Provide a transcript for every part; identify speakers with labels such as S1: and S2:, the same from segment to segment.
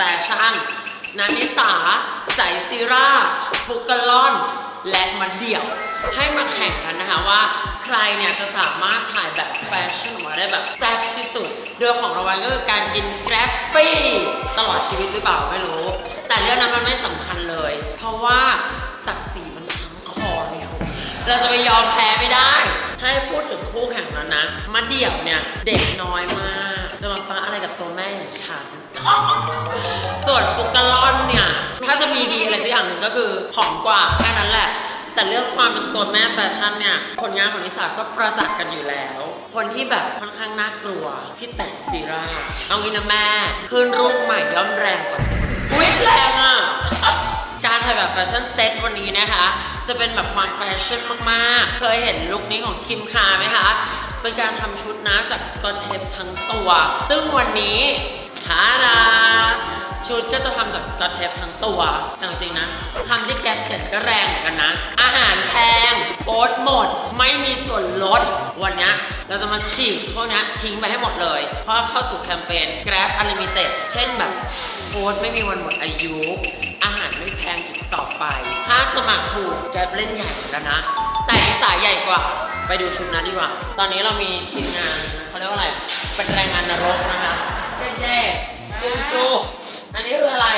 S1: แฟชั่น นานิสาใจซีราฟุกกะลอน และมาเดี่ยว ให้มาแข่งกันนะคะว่า ใครเนี่ยจะสามารถถ่ายแบบแฟชั่นออกมาได้แบบแซ่บที่สุด โดยของรางวัลก็คือการกินแกร็บฟรีตลอดชีวิตหรือเปล่าไม่รู้ แต่เรื่องนั้นมันไม่สำคัญเลย เพราะว่าศักดิ์ศรีมันทั้งคอเนี่ยเราจะไปยอมแพ้ไม่ได้ ให้พูดถึงคู่แข่งแล้วนะมาเดี่ยวเนี่ยเด็กน้อยมาก จะมาฟ้าอะไรกับตัวแม่อย่างฉัน ส่วนฟุกกะลอนเนี่ย ถ้าจะมีดีอะไรสักอย่างหนึ่งก็คือผอมกว่าแค่นั้นแหละ แต่เรื่องความเป็นตัวแม่แฟชั่นเนี่ย ผลงานของนิสาก็ประจักษ์กันอยู่แล้ว คนที่แบบค่อนข้างน่ากลัวพี่แจ็คซีร่าเอางี้นะแม่ขึ้นรูปใหม่ย่อมแรงกว่าอุ้ยแรงอะการถ่ายแบบแฟชั่นเซตวันนี้นะคะ จะเป็นแบบความแฟชั่นมากๆ เคยเห็นลุคนี้ของคิมคาไหมคะ เป็นการทำชุดนะจากสกอตเทปทั้งตัว ซึ่งวันนี้ ทาดาชุดก็จะทำจากสกอตเทปทั้งตัวแต่จริงๆนะคำที่แกเขียนก็แรงเหมือนกันนะ อาหารแพงโค้ดหมด ไม่มีส่วนลด วันนี้เราจะมาฉีกพวกนี้ทิ้งไปให้หมดเลย เพราะเข้าสู่แคมเปญ Grab Unlimited เช่นแบบโค้ดไม่มีวันหมดอายุ อาหารไม่แพงอีกต่อไป ถ้าสมัครถูกแกรบเล่นใหญ่แล้วนะ แต่นิสายใหญ่กว่า ไปดูชุดนั้นดีกว่า ตอนนี้เรามีทีมงานเขาเรียกว่าอะไร เป็นแรงงานนรกนะคะ เจ๊ๆดูดูอันนี้คืออะไร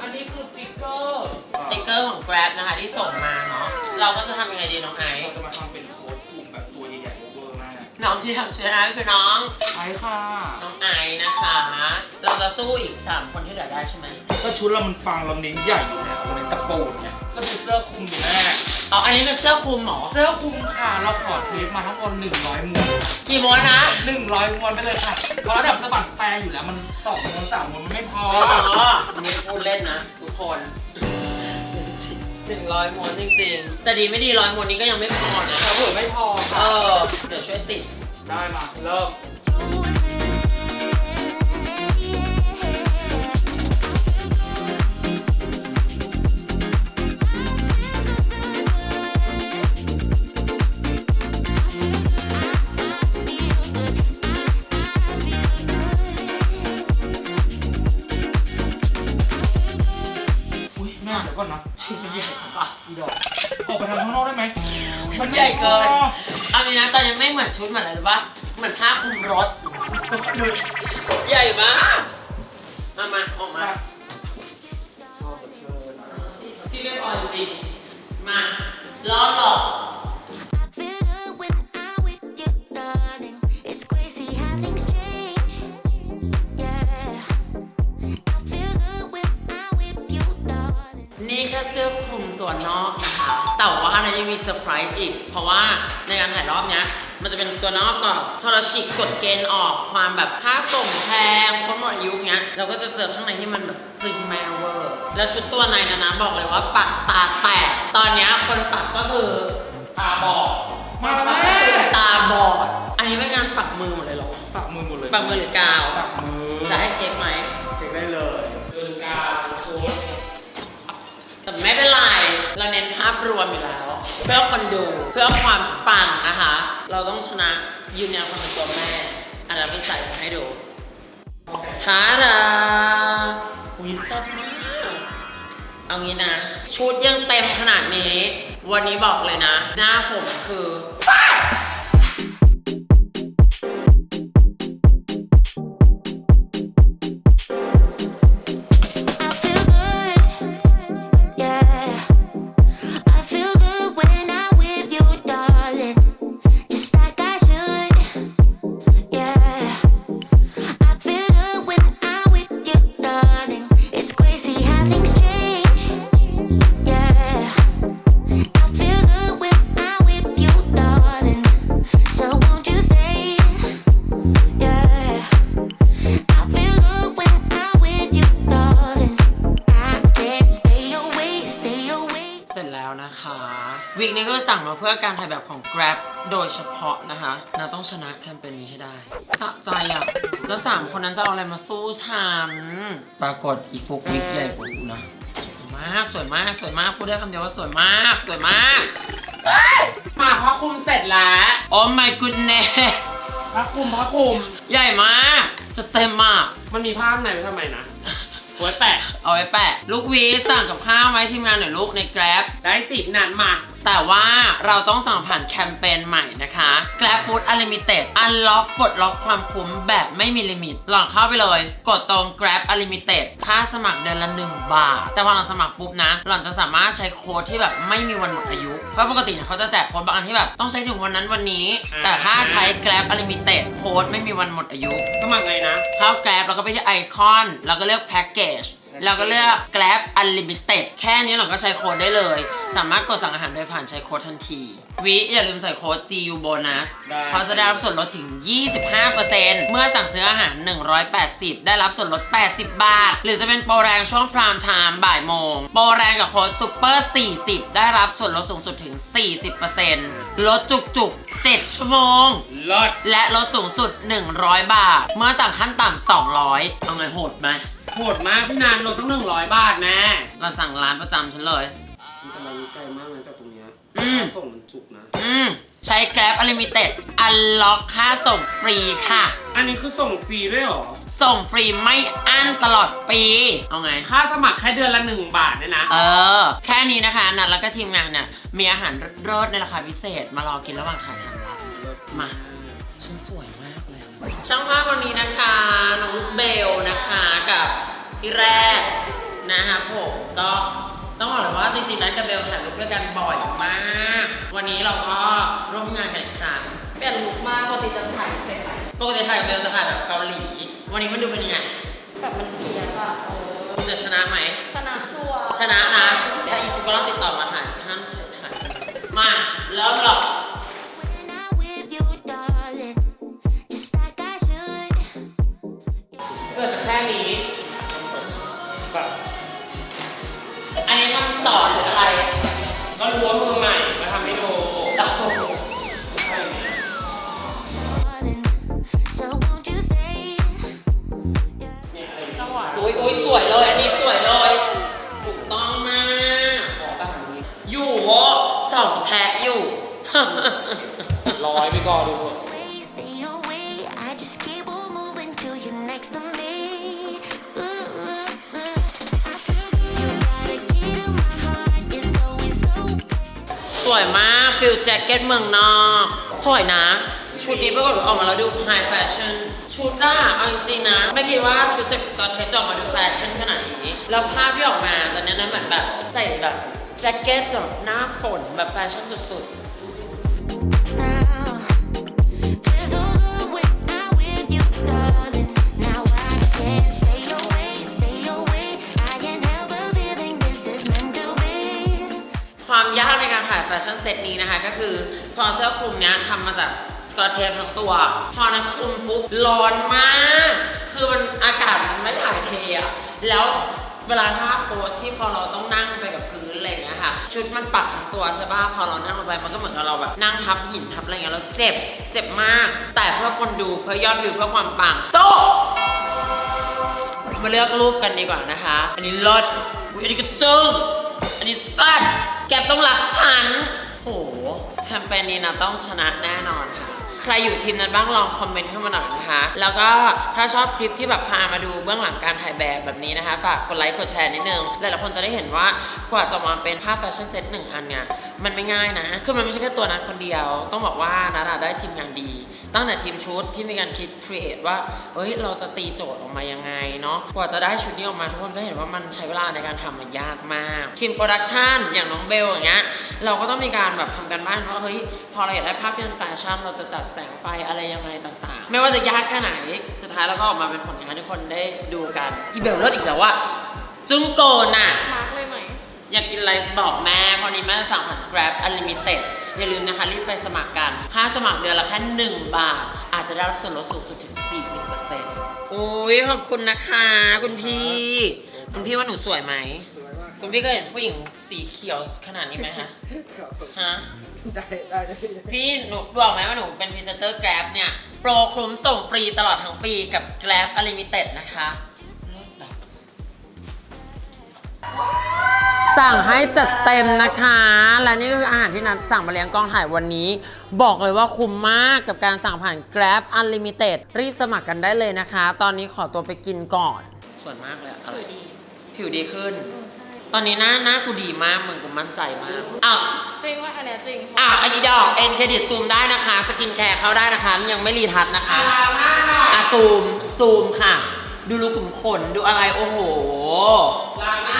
S2: อันนี้คือสติ๊กเกอร์
S1: สติ๊กเกอร์ของ Grab นะคะที่ส่งมาเนาะ เราก็จะทำยังไงดีน้องไอซ์
S2: เราจะมาทำเป็นโค้ดกลุ่มแบบตัวใหญ่ๆเวอร์มาก
S1: น้องที่ทำชุดนั้นก็คือน้อง
S2: ใช่ค่ะ
S1: น้องไอซ์นะคะ เราจะสู้อีก 3 คนที่เหลือได้ใช่ไหม
S2: ก็ชุดเรามันฟังเราเน้นใหญ่อยู่แล้วเราเน้นตะโกนเนี่ยก็ดูเสื้อคลุมอยู่แน่
S1: อ๋อ อันนี้เป็นเสื้อคลุมเหรอ
S2: เสื้อคลุมค่ะ เราขอเทปมาทั้งหมด100ม้วน
S1: กี่ม้วนนะ
S2: 100ม้วนไปเลยค่ะเพราะระดับสะบัดแปรอยู่แล้วมันสองม้วนสามม้วนมันไม่พอ
S1: อ๋อไม่ได้พูดเล่นนะทุกคนหนึ่งร้อยม้วนจริงๆ แต่ดีไม่ดีร้อยม้วนนี้ก็ยังไม่พอนะ
S2: ถ้าเผื่อไม่พอ
S1: เอ
S2: ค่ะ
S1: อเดี๋ยวช่วยติด
S2: ได้มา เริ่ม อุ้ยเดี๋ยวก่อนนะชุดมันใหญ่ปะอีดอกออกไปทางข้างนอกได้ไหม
S1: ชุดใหญ่เกินเอานี้นะตอนนี้ไม่เหมือนชุดเหมือนอะไรหรือปะเหมือนผ้าคลุมรถ ใหญ่มากมามาออกมา
S2: ชอบเหลือเกิน
S1: ที่ไม่พอจริงมาล้อหลอก ยังมีเซอร์ไพรส์อีก เพราะว่าในการถ่ายรอบเนี้ย มันจะเป็นตัวนอกก่อนพอเราฉีกกฎเกณฑ์ออกความแบบค่าส่งแพงคนหมดอายุเนี้ย เราก็จะเจอข้างในที่มันแบบจึงแมวเวอร์ แล้วชุดตัวในนะนะบอกเลยว่าปักตาแตก ตอนเนี้ยคนปักก็คือ
S2: ตาบอดมา
S1: ปัก
S2: แม่
S1: ก็คือตาบอด อันนี้เป็นงานปักมือหมดเลยเหรอ
S2: ปักมือหมดเลย
S1: ปักมือหรือกาว
S2: ปักมือ
S1: จะให้เช็คไหม
S2: เช็คได้เลยเดินกาวชุด
S1: แต่ไม่เป็นไร เพื่อคนดูเพื่อความปังนะคะเราต้องชนะยืนยันความเป็นตัวแม่ อันนั้นไม่ใส่มาให้ดูช้าดาอุ้ยแซ่บมากเอางี้นะ ชุดยังเต็มขนาดนี้ วันนี้บอกเลยนะ หน้าผมคือ วิกนี้ก็สั่งมาเพื่อการถ่ายแบบของ Grab โดยเฉพาะนะคะเราต้องชนะแคมเปญนี้ให้ได้สะใจอะ แล้ว 3 คนนั้นจะเอาอะไรมาสู้ฉัน ปรากฏอีฟุกวิกใหญ่กว่ากูนะสวยมากสวยมากสวยมากพูดได้คำเดียวว่าสวยมากสวยมากเอ้ย
S2: มาพระคุมเสร็จแล้ว
S1: โอ้ my goodness
S2: พระคุมพระคุม
S1: ใหญ่มากจะเต็มมาก
S2: มันมีผ้าข้างในไว้ทำไมนะไว้แปะ
S1: เอาไว้แปะ ลูกวีสั่งกับข้าวไว้ทีมงานหน่อยลูกใน Grab
S2: ได้สิบนานมา
S1: แต่ว่าเราต้องสั่งผ่านแคมเปญใหม่นะคะ Grab Food Unlimited อันล็อกปลดล็อกความคุ้มแบบไม่มีลิมิตหลังเข้าไปเลย กดตรง Grab Unlimited ค่าสมัครเดือนละ 1 บาท แต่พอหลังสมัครปุ๊บนะหลังจะสามารถใช้โค้ดที่แบบไม่มีวันหมดอายุ เพราะปกติเนี่ยเขาจะแจกโค้ดบางอันที่แบบต้องใช้ถึงวันนั้นวันนี้
S2: อ่า
S1: แต่ถ้าใช้ Grab Unlimited โค้ดไม่มีวันหมดอายุ
S2: สมัครไงนะ
S1: เข้า Grab แล้วก็ไปที่ไอคอน แล้วก็เลือกแพ็กเกจแล้วก็เลือก Grab Unlimited แค่นี้เราก็ใช้โค้ดได้เลย สามารถกดสั่งอาหารโดยผ่านใช้โค้ดทันที วิอย่าลืมใส่โค้ด GU bonus
S2: ได้
S1: เขาจะได้รับส่วนลดถึง 25%เมื่อสั่งซื้ออาหาร 180 ได้รับส่วนลด 80 บาท หรือจะเป็นโปรแรงช่วงพรามไทม์บ่ายโมง โปรแรงกับโค้ด Super 40 ได้รับส่วนลดสูงสุดถึง 40%ลดจุกๆ 7 ชั่วโมง
S2: เลิศ
S1: และลดสูงสุด 100 บาท เมื่อสั่งขั้นต่ำ200 เอาไงโหดไหม
S2: โหดมากพี่นานลดตั้งหนึ่งร้อยบาทแน่
S1: เราสั่งร้านประจำฉันเลย
S2: มันกำลังไกลมากนะจากตรงเนี้ย
S1: อืม
S2: ส่งมันจุกนะ
S1: อืม ใช้ Grab Unlimited อันล็อกค่าส่งฟรีค่ะ
S2: อันนี้คือส่งฟรีด้วยเหรอ
S1: ส่งฟรีไม่อั้นตลอดปี เอาไง
S2: ค่าสมัครแค่เดือนละหนึ่งบาทเนี่ยนะ
S1: เออ แค่นี้นะคะนัดแล้วก็ทีมงานเนี่ยมีอาหารเลิศในราคาพิเศษ มารอกินระหว่างถ่ายทำละมา ฉันสวยมากเลยช่างภาพวันนี้นะคะ น้องลูกเบลนะคะกับพี่แรกนะคะผมก็ ต้องบอกเลยว่าจริงๆนัดกับเบลถ่ายรูปด้วยกันบ่อยมาก วันนี้เราก็ร่วมงานกันอีกครั้ง
S3: เปลี่ยนลุคมากปกติจะถ่ายเสร็จไหม
S1: ปกติถ่ายกับเบลจะถ่ายแบบเกาหลี วันนี้มันดูเป็นยังไง
S3: แบบมันเพียอะเออ
S1: จะชนะไหม
S3: ชนะชัวร์
S1: ชนะนะถ้าอีกกูก็ต้องติดต่อมา
S4: heart. It's always so
S1: สวยมากฟิลแจ็คเก็ตเมืองนอก สวยนะ ชุดนี้ปรากฏว่าออกมาแล้วดูไฮแฟชั่นชุดน่ะเอาจริงๆนะ ไม่คิดว่าชุดจากสกอตเทสจะออกมาดูแฟชั่นขนาดนี้ แล้วภาพที่ออกมาตอนนี้นะเหมือนแบบใส่แบบแจ็คเก็ตสำหรับหน้าฝนแบบแฟชั่นสุด
S4: now.
S1: ความยากในการถ่ายแฟชั่นเซตนี้นะคะ ก็คือพอเสื้อคลุมเนี้ยทำมาจากสกอตเทปทั้งตัว พอนั้นคลุมปุ๊บร้อนมาก คือมันอากาศมันไม่ถ่ายเทอะแล้วเวลาท่าโพสที่พอเราต้องนั่งไปกับพื้นอะไรเงี้ยค่ะ ชุดมันปักทั้งตัวใช่ป่ะพอเรานั่งลงไปมันก็เหมือนกับเราแบบนั่งทับหินทับอะไรเงี้ยเราเจ็บเจ็บมาก แต่เพื่อคนดูเพื่อยอดวิวเพื่อความปังโซ่มาเลือกรูปกันดีกว่านะคะ อันนี้รถอันนี้กระจึงอันนี้สัด แกต้องรักฉันโหแคมเปญนี้นะต้องชนะแน่นอนค่ะ ใครอยู่ทีมนั้นบ้างลองคอมเมนต์เข้ามาหน่อยนะคะ แล้วก็ถ้าชอบคลิปที่แบบพามาดูเบื้องหลังการถ่ายแบบแบบนี้นะคะ ฝากกดไลค์กดแชร์นิดนึงหลายๆคนจะได้เห็นว่ากว่าจะมาเป็นภาพแฟชั่นเซ็ตหนึ่งอันเนี่ย มันไม่ง่ายนะ คือมันไม่ใช่แค่ตัวนัดคนเดียว ต้องบอกว่านัดได้ทีมงานดี ตั้งแต่ทีมชุดที่มีการคิดครีเอทว่าเอ้ย เราจะตีโจทย์ออกมายังไงเนาะ กว่าจะได้ชุดนี้ออกมาทุกคนจะเห็นว่ามันใช้เวลาในการทำมันยากมาก ทีมโปรดักชันอย่างน้องเบลอย่างเงี้ย เราก็ต้องมีการแบบทำกันบ้านว่าเฮ้ย พอเราอยากได้ภาพที่เป็นแฟชั่น เราจะจัดแสงไฟอะไรยังไงต่างๆ ไม่ว่าจะยากแค่ไหน สุดท้ายเราก็ออกมาเป็นผลงานทุกคนได้ดูกัน อีเบลเลิศอีกแล้วว่าจุ้งโกนอะ อยากกินอะไรบอกแม่พอนี้แม่สั่งผ่าน Grab Unlimited อย่าลืมนะคะ รีบไปสมัครกัน ค่าสมัครเดือนละแค่ 1 บาท อาจจะได้รับส่วนลดสูงสุดถึง 40%อุ้ยขอบคุณนะคะ คุณพี่ คุณพี่ว่าหนูสวยไหม คุณพี่เคยเห็นผู้หญิงสีเขียวขนาดนี้ไหมคะฮะ
S5: ได้ได้ได้
S1: พี่หนูบอกไหมว่าหนูเป็นพรีเซนเตอร์ Grab เนี่ย โปรคลุมส่งฟรีตลอดทั้งปีกับ Grab Unlimited นะคะเลิศแบบ สั่งให้จัดเต็มนะคะ และนี่คืออาหารที่นัดสั่งมาเลี้ยงกองถ่ายวันนี้ บอกเลยว่าคุ้มมากกับการสั่งผ่าน Grab Unlimited รีบสมัครกันได้เลยนะคะ ตอนนี้ขอตัวไปกินก่อน ส่วนมากเลยอะอะไร
S3: ผิวดี
S1: ผิวดีขึ้น ตอนนี้หน้าหน้ากูดีมากมึงกูมั่นใจมากอ้าว
S3: จริงว่าอันเนี้ยจริง
S1: อะอันนี้ดอกเอ็นเครดิตซูมได้นะคะ สกินแคร์เข้าได้นะคะ ยังไม่รีทัชนะคะอะซูมซูมค่ะ ดูรูขุมขนดูอะไรโอ้โห
S2: ล้างหน้าซูมหน่อย